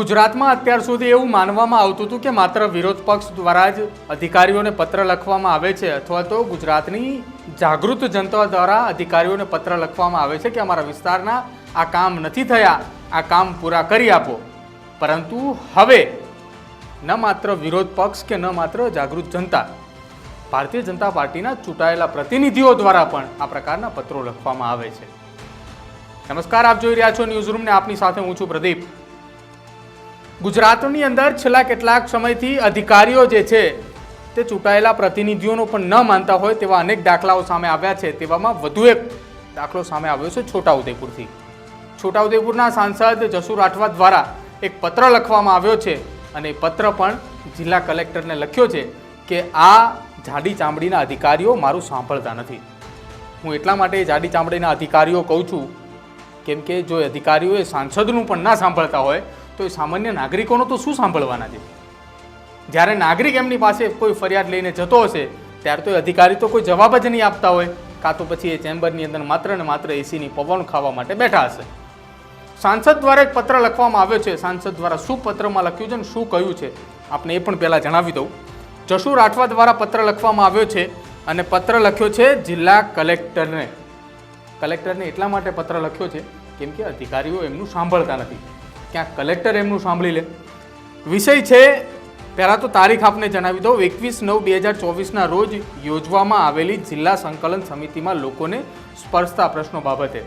ગુજરાતમાં અત્યાર સુધી એવું માનવામાં આવતું હતું કે માત્ર વિરોધ પક્ષ દ્વારા જ અધિકારીઓને પત્ર લખવામાં આવે છે અથવા તો ગુજરાતની જાગૃત જનતા દ્વારા અધિકારીઓને પત્ર લખવામાં આવે છે કે અમારા વિસ્તારના આ કામ નથી થયા, આ કામ પૂરા કરી આપો. પરંતુ હવે ન માત્ર વિરોધ પક્ષ કે ન માત્ર જાગૃત જનતા, ભારતીય જનતા પાર્ટીના ચૂંટાયેલા પ્રતિનિધિઓ દ્વારા પણ આ પ્રકારના પત્રો લખવામાં આવે છે. નમસ્કાર, આપ જોઈ રહ્યા છો ન્યૂઝ રૂમને આપની સાથે હું છું પ્રદીપ. ગુજરાતની અંદર છેલ્લા કેટલાક સમયથી અધિકારીઓ જે છે, તે ચૂંટાયેલા પ્રતિનિધિઓનો પણ ન માનતા હોય તેવા અનેક દાખલાઓ સામે આવ્યા છે. તેવામાં વધુ એક દાખલો સામે આવ્યો છે છોટાઉદેપુરથી. છોટાઉદેપુરના સાંસદ જસુ રાઠવા દ્વારા એક પત્ર લખવામાં આવ્યો છે અને પત્ર પણ જિલ્લા કલેક્ટરને લખ્યો છે કે આ જાડી ચામડીના અધિકારીઓ મારું સાંભળતા નથી. હું એટલા માટે જાડી ચામડીના અધિકારીઓ કહું છું, કેમ કે જો અધિકારીઓએ સાંસદનું પણ ના સાંભળતા હોય તો એ સામાન્ય નાગરિકોનો તો શું સાંભળવાના છે? જ્યારે નાગરિક એમની પાસે કોઈ ફરિયાદ લઈને જતો હશે, ત્યારે તો એ અધિકારી તો કોઈ જવાબ જ નહીં આપતા હોય. કાં તો પછી એ ચેમ્બરની અંદર માત્ર ને માત્ર એસીની પવન ખાવા માટે બેઠા હશે. સાંસદ દ્વારા એક પત્ર લખવામાં આવ્યો છે. સાંસદ દ્વારા શું પત્રમાં લખ્યું છે અને શું કહ્યું છે આપણે એ પણ પહેલાં જણાવી દઉં. જશુ રાઠવા દ્વારા પત્ર લખવામાં આવ્યો છે અને પત્ર લખ્યો છે જિલ્લા કલેક્ટરને. કલેક્ટરને એટલા માટે પત્ર લખ્યો છે, કેમ કે અધિકારીઓ એમનું સાંભળતા નથી. ક્યાંક કલેક્ટર એમનું સાંભળી લે. વિષય છે, પહેલાં તો તારીખ આપને જણાવી દઉં. એકવીસ નવ બે હજાર ચોવીસના રોજ યોજવામાં આવેલી જિલ્લા સંકલન સમિતિમાં લોકોને સ્પર્શતા પ્રશ્નો બાબતે.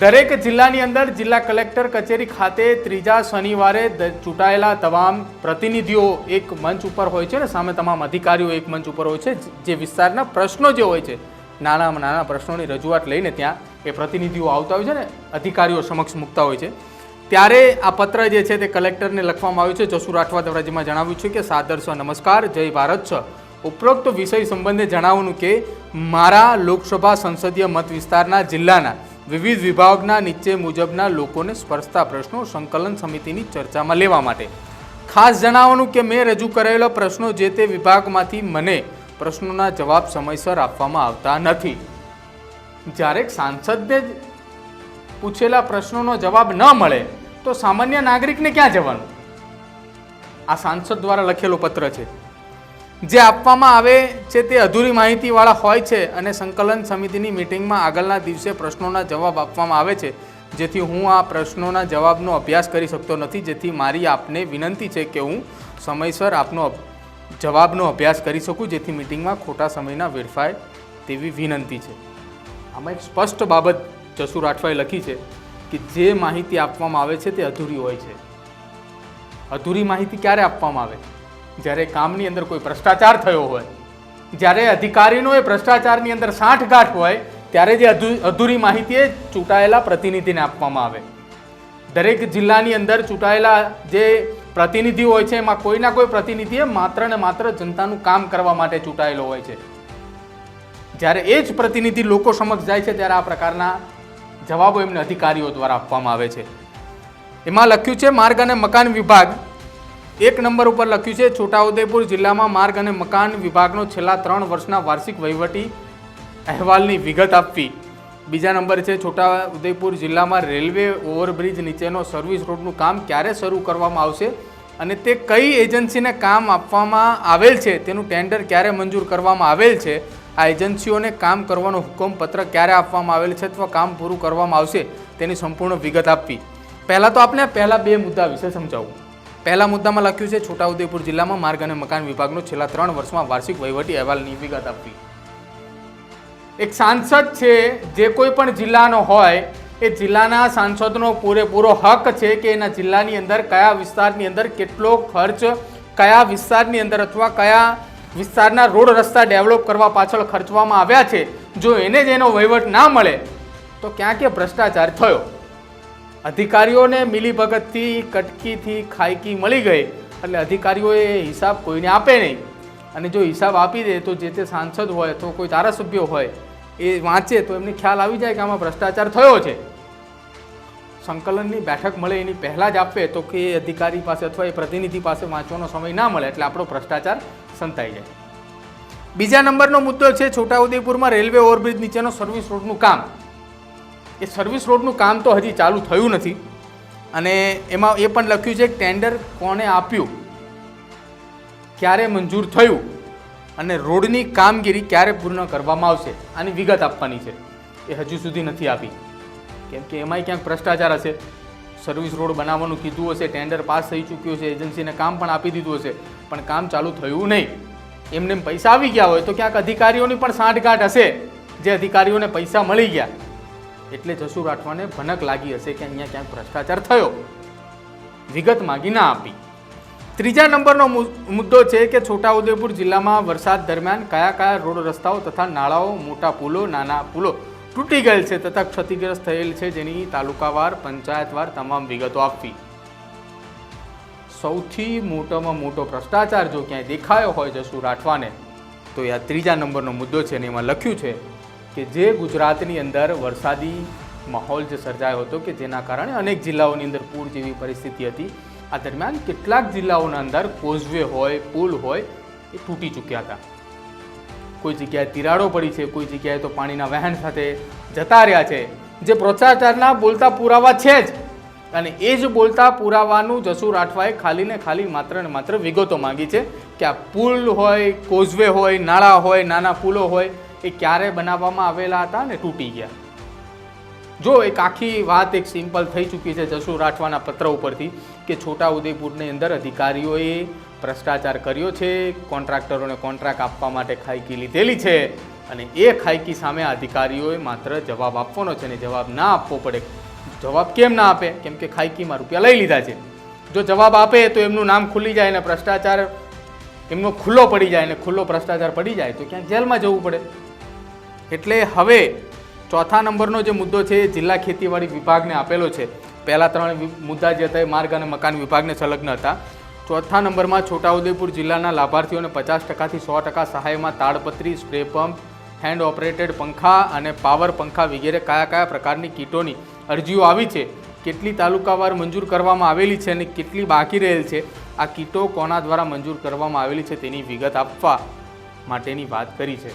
દરેક જિલ્લાની અંદર જિલ્લા કલેક્ટર કચેરી ખાતે ત્રીજા શનિવારે ચૂંટાયેલા તમામ પ્રતિનિધિઓ એક મંચ ઉપર હોય છે ને સામે તમામ અધિકારીઓ એક મંચ ઉપર હોય છે, જે વિસ્તારના પ્રશ્નો જે હોય છે નાનામાં નાના પ્રશ્નોની રજૂઆત લઈને ત્યાં એ પ્રતિનિધિઓ આવતા હોય છે ને, અધિકારીઓ સમક્ષ મૂકતા હોય છે. ત્યારે આ પત્ર જે છે તે કલેક્ટરને લખવામાં આવ્યું છે. જસુ રાઠવા દ્વારા જેમાં જણાવ્યું છે કે, સાદર છ નમસ્કાર, જય ભારત છ ઉપરોક્ત વિષય સંબંધે જણાવવાનું કે, મારા લોકસભા સંસદીય મત વિસ્તારના જિલ્લાના વિવિધ વિભાગના નીચે મુજબના લોકોને સ્પર્શતા પ્રશ્નો સંકલન સમિતિની ચર્ચામાં લેવા માટે. ખાસ જણાવવાનું કે, મેં રજૂ કરેલા પ્રશ્નો જે તે વિભાગમાંથી મને પ્રશ્નોના જવાબ સમયસર આપવામાં આવતા નથી. જ્યારે સાંસદને જ પૂછેલા પ્રશ્નોનો જવાબ ન મળે, તો સામાન્ય નાગરિકને ક્યાં જવાનું? આ સાંસદ દ્વારા લખેલો પત્ર છે. જે આપવામાં આવે છે તે અધૂરી માહિતીવાળા હોય છે અને સંકલન સમિતિની મિટિંગમાં આગળના દિવસે પ્રશ્નોના જવાબ આપવામાં આવે છે. જેથી હું આ પ્રશ્નોના જવાબનો અભ્યાસ કરી શકતો નથી. જેથી મારી આપને વિનંતી છે કે હું સમયસર આપનો જવાબનો અભ્યાસ કરી શકું જેથી મિટિંગમાં ખોટા સમયના વેડફાય તેવી વિનંતી છે. આમાં એક સ્પષ્ટ બાબત જસુ રાઠવાએ લખી છે કે જે માહિતી આપવામાં આવે છે તે અધૂરી હોય છે. અધૂરી માહિતી ક્યારે આપવામાં આવે? જ્યારે કામની અંદર કોઈ ભ્રષ્ટાચાર થયો હોય, જ્યારે અધિકારીનો એ ભ્રષ્ટાચારની અંદર સાંઠગાંઠ હોય, ત્યારે જે અધૂરી માહિતી એ ચૂંટાયેલા પ્રતિનિધિને આપવામાં આવે. દરેક જિલ્લાની અંદર ચૂંટાયેલા જે પ્રતિનિધિ હોય છે, એમાં કોઈના કોઈ પ્રતિનિધિએ માત્ર ને માત્ર જનતાનું કામ કરવા માટે ચૂંટાયેલો હોય છે. જ્યારે એ જ પ્રતિનિધિ લોકો સમક્ષ જાય છે, ત્યારે આ પ્રકારના જવાબો એમને અધિકારીઓ દ્વારા આપવામાં આવે છે. એમાં લખ્યું છે, માર્ગ અને મકાન વિભાગ. એક નંબર ઉપર લખ્યું છે, છોટાઉદેપુર જિલ્લામાં માર્ગ અને મકાન વિભાગનો છેલ્લા ત્રણ વર્ષના વાર્ષિક વહીવટી અહેવાલની વિગત આપવી. બીજા નંબર છે છોટા ઉદેપુર જિલ્લામાં રેલવે ઓવરબ્રિજ નીચેનો સર્વિસ રોડનું કામ ક્યારે શરૂ કરવામાં આવશે? અને તે કઈ એજન્સીને કામ આપવામાં આવેલ છે, તેનું ટેન્ડર ક્યારે મંજૂર કરવામાં આવેલ છે, આ એજન્સીઓને કામ કરવાનો હુકમ પત્ર ક્યારે આપવામાં આવેલ છે અથવા કામ પૂરું કરવામાં આવશે, તેની સંપૂર્ણ વિગત આપવી. પહેલાં તો આપણે પહેલાં બે મુદ્દા વિશે સમજાવું. પહેલા મુદ્દામાં લખ્યું છે, છોટાઉદેપુર જિલ્લામાં માર્ગ અને મકાન વિભાગનો છેલ્લા ત્રણ વર્ષમાં વાર્ષિક વહીવટી અહેવાલની વિગત આપવી. એક સાંસદ છે, જે કોઈ પણ જિલ્લાનો હોય એ જિલ્લાના સાંસદનો પૂરેપૂરો હક છે કે એના જિલ્લાની અંદર કયા વિસ્તારની અંદર કેટલો ખર્ચ, કયા વિસ્તારની અંદર અથવા કયા વિસ્તારના રોડ રસ્તા ડેવલપ કરવા પાછળ ખર્ચવામાં આવ્યા છે. જો એને જ એનો વહીવટ ના મળે, તો ક્યાં ક્યાં ભ્રષ્ટાચાર થયો. અધિકારીઓને મિલીભગતથી કટકીથી ખાયકી મળી ગઈ, એટલે અધિકારીઓએ હિસાબ કોઈને આપે નહીં. અને જો હિસાબ આપી દે તો જે તે સાંસદ હોય અથવા કોઈ ધારાસભ્ય હોય, એ વાંચે તો એમને ખ્યાલ આવી જાય કે આમાં ભ્રષ્ટાચાર થયો છે. સંકલનની બેઠક મળે એની પહેલાં જ આપે તો કે એ અધિકારી પાસે અથવા એ પ્રતિનિધિ પાસે વાંચવાનો સમય ના મળે એટલે આપણો ભ્રષ્ટાચાર સંતાઈ જાય. બીજા નંબરનો મુદ્દો છે છોટાઉદેપુરમાં રેલવે ઓવરબ્રિજ નીચેનો સર્વિસ રોડનું કામ. એ સર્વિસ રોડનું કામ તો હજી ચાલુ થયું નથી અને એમાં એ પણ લખ્યું છે કે ટેન્ડર કોણે આપ્યું? ક્યારે મંજૂર થયું? અને રોડની કામગીરી ક્યારે પૂર્ણ કરવામાં આવશે? આની વિગત આપવાની છે. એ હજુ સુધી નથી આપી. કેમ કે એમાંય ક્યાંક ભ્રષ્ટાચાર હશે. સર્વિસ રોડ બનાવવાનું કીધું હશે ટેન્ડર પાસ થઈ ચૂક્યું છે એજન્સીને કામ પણ આપી દીધું હશે, પણ કામ ચાલુ થયું નહીં. એમને એમ પૈસા આવી ગયા હોય તો ક્યાંક અધિકારીઓની પણ સાંઠગાંઠ હશે, જે અધિકારીઓને પૈસા મળી ગયા. એટલે જસુ રાઠવાને ભનક લાગી હશે કે અહીંયા ક્યાંક ભ્રષ્ટાચાર થયો. વિગત માગી ના આપી. ત્રીજા નંબરનો મુદ્દો છે કે છોટાઉદેપુર જિલ્લામાં વરસાદ દરમિયાન કયા કયા રોડ રસ્તાઓ તથા નાળાઓ, મોટા પુલો, નાના પુલો તૂટી ગયેલ છે, તથા ક્ષતિગ્રસ્ત થયેલ છે જેની તાલુકાવાર, પંચાયતવાર તમામ વિગતો આપવી. સૌથી મોટામાં મોટો ભ્રષ્ટાચાર જો ક્યાંય દેખાયો હોય જસુ રાઠવાને, તો એ આ ત્રીજા નંબરનો મુદ્દો છે અને એમાં લખ્યું છે કે જે ગુજરાતની અંદર વરસાદી માહોલ જે સર્જાયો હતો કે જેના કારણે અનેક જિલ્લાઓની અંદર પૂર જેવી પરિસ્થિતિ હતી, આ દરમિયાન કેટલાક જિલ્લાઓના અંદર કોઝવે હોય, પુલ હોય, એ તૂટી ચૂક્યા હતા. કોઈ જગ્યાએ તિરાડો પડી છે, કોઈ જગ્યાએ તો પાણીના વહેણ સાથે જતા રહ્યા છે. જે ભ્રષ્ટાચારના બોલતા પુરાવા છે જ. અને એ જ બોલતા પુરાવાનું જસુ રાઠવાએ ખાલી ને ખાલી માત્ર ને માત્ર વિગતો માંગી છે કે આ પુલ હોય, કોઝવે હોય, નાળા હોય, નાના પુલો હોય, એ ક્યારે બનાવવામાં આવેલા હતા ને તૂટી ગયા. જો એક આખી વાત એક સિમ્પલ થઈ ચૂકી છે જશુ રાઠવાના પત્ર ઉપરથી કે છોટા ઉદયપુરની અંદર અધિકારીઓએ ભ્રષ્ટાચાર કર્યો છે, કોન્ટ્રાક્ટરોને કોન્ટ્રાક્ટ આપવા માટે ખાઈકી લીધેલી છે અને એ ખાઈકી સામે અધિકારીઓએ માત્ર જવાબ આપવાનો છે અને જવાબ ના આપવો પડે. જવાબ કેમ ના આપે? કેમ કે ખાઈકીમાં રૂપિયા લઈ લીધા છે. જો જવાબ આપે તો એમનું નામ ખુલી જાય અને ભ્રષ્ટાચાર એમનો ખુલ્લો પડી જાય અને ખુલ્લો ભ્રષ્ટાચાર પડી જાય તો ક્યાંક જેલમાં જવું પડે. એટલે હવે ચોથા નંબરનો જે મુદ્દો છે એ જિલ્લા ખેતીવાડી વિભાગને આપેલો છે. પહેલાં ત્રણ મુદ્દા જે હતા એ માર્ગ અને મકાન વિભાગને સંલગ્ન હતા. ચોથા નંબરમાં છોટાઉદેપુર જિલ્લાના લાભાર્થીઓને પચાસ ટકાથી સો ટકા સહાયમાં તાડપત્રી, સ્પ્રે પંપ, હેન્ડ ઓપરેટેડ પંખા અને પાવર પંખા વગેરે કયા કયા પ્રકારની કીટોની અરજીઓ આવી છે, કેટલી તાલુકાવાર મંજૂર કરવામાં આવેલી છે અને કેટલી બાકી રહેલ છે, આ કીટો કોના દ્વારા મંજૂર કરવામાં આવેલી છે તેની વિગત આપવા માટેની વાત કરી છે.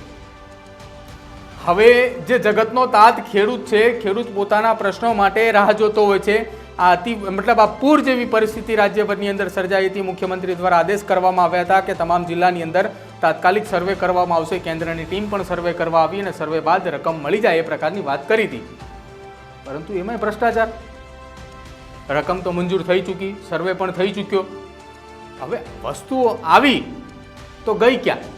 હવે જે જગતનો તાત ખેડૂત છે, ખેડૂત પોતાના પ્રશ્નો માટે રાહ જોતો હોય છે, આ અતિ, મતલબ આ પૂર જેવી પરિસ્થિતિ રાજ્યભરની અંદર સર્જાઈ હતી. મુખ્યમંત્રી દ્વારા આદેશ કરવામાં આવ્યા હતા કે તમામ જિલ્લાની અંદર તાત્કાલિક સર્વે કરવામાં આવશે. કેન્દ્રની ટીમ પણ સર્વે કરવા આવી અને સર્વે બાદ રકમ મળી જાય એ પ્રકારની વાત કરી હતી. પરંતુ એમાંય ભ્રષ્ટાચાર. રકમ તો મંજૂર થઈ ચૂકી, સર્વે પણ થઈ ચૂક્યો. હવે વસ્તુઓ આવી તો ગઈ ક્યાં?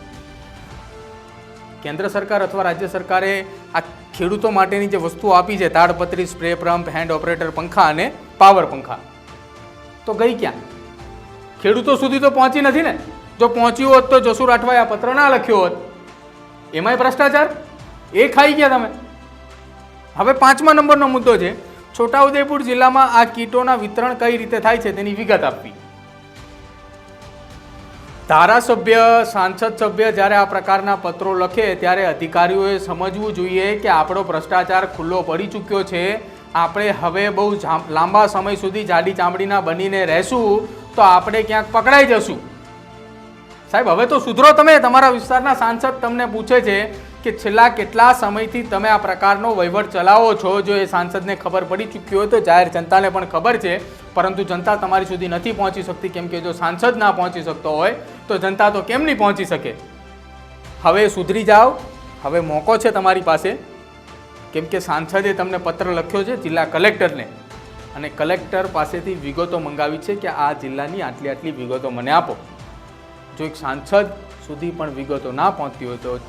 કેન્દ્ર સરકાર અથવા રાજ્ય સરકારે આ ખેડૂતો માટેની જે વસ્તુઓ આપી છે, તાડપત્રી, સ્પ્રે પંપ, હેન્ડ ઓપરેટર પંખા અને પાવર પંખા, તો ગઈ ક્યાં? ખેડૂતો સુધી તો પહોંચી નથી ને? જો પહોંચ્યું હોત તો જસુ રાઠવાએ આ પત્ર ના લખ્યો હોત. એમાંય ભ્રષ્ટાચાર? એ ખાઈ ગયા તમે. હવે પાંચમા નંબરનો મુદ્દો છે, છોટાઉદેપુર જિલ્લામાં આ કીટોના વિતરણ કઈ રીતે થાય છે તેની વિગત આપવી. ધારાસભ્ય, સાંસદ સભ્ય જ્યારે આ પ્રકારના પત્રો લખે ત્યારે અધિકારીઓએ સમજવું જોઈએ કે આપણો ભ્રષ્ટાચાર ખુલ્લો પડી ચૂક્યો છે. આપણે હવે બહુ લાંબા સમય સુધી જાડી ચામડીના બનીને રહેશું તો આપણે ક્યાંક પકડાઈ જશું. સાહેબ, હવે તો સુધરો તમે. તમારા વિસ્તારના સાંસદ તમને પૂછે છે કે છેલ્લા કેટલા સમયથી તમે આ પ્રકારનો વહીવટ ચલાવો છો? જો એ સાંસદને ખબર પડી ચૂકી હોય તો જાહેર જનતાને પણ ખબર છે. પરંતુ જનતા તમારી સુધી નથી પહોંચી શકતી, કેમ કે જો સાંસદ ના પહોંચી શકતો હોય તો જનતા તો કેમ નહીં પહોંચી શકે? હવે સુધરી જાઓ, હવે મોકો છે તમારી પાસે. કેમ કે સાંસદે તમને પત્ર લખ્યો છે જિલ્લા કલેક્ટરને. અને કલેક્ટર પાસેથી વિગતો મંગાવી છે કે આ જિલ્લાની આટલી આટલી વિગતો મને આપો. જો એક સાંસદ સુધી પણ વિગતો ના પહોંચતી હોય તો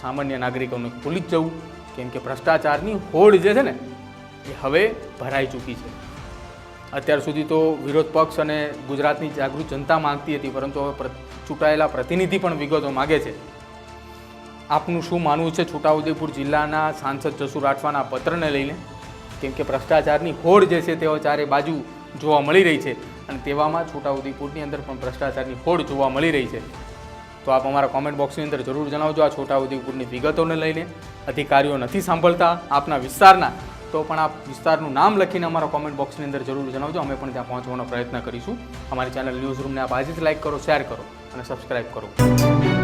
સામાન્ય નાગરિકોને ભૂલી જ જવું. કેમ કે ભ્રષ્ટાચારની હોડ જે છે ને, એ હવે ભરાઈ ચૂકી છે. અત્યાર સુધી તો વિરોધ પક્ષ અને ગુજરાતની જાગૃત જનતા માંગતી હતી, પરંતુ હવે ચૂંટાયેલા પ્રતિનિધિ પણ વિગતો માગે છે. આપનું શું માનવું છે છોટાઉદેપુર જિલ્લાના સાંસદ જસુ રાઠવાના પત્રને લઈને? કેમ કે ભ્રષ્ટાચારની હોડ જે છે તેઓ ચારે બાજુ જોવા મળી રહી છે અને તેવામાં છોટાઉદેપુરની અંદર પણ ભ્રષ્ટાચારની હોડ જોવા મળી રહી છે. તો આપ અમારા કોમેન્ટ બોક્સની અંદર જરૂર જણાવજો આ છોટાઉદેપુરની વિગતોને લઈને. અધિકારીઓ નથી સાંભળતા, આપના વિસ્તારના તો પણ આપ વિસ્તારનું નામ લખીને અમારા કોમેન્ટ બોક્સની અંદર જરૂર જણાવજો. અમે પણ ત્યાં પહોંચવાનો પ્રયત્ન કરીશું. અમારી ચેનલ ન્યૂઝ રૂમને આપ આજે લાઇક કરો શેર કરો અને સબસ્ક્રાઈબ કરો.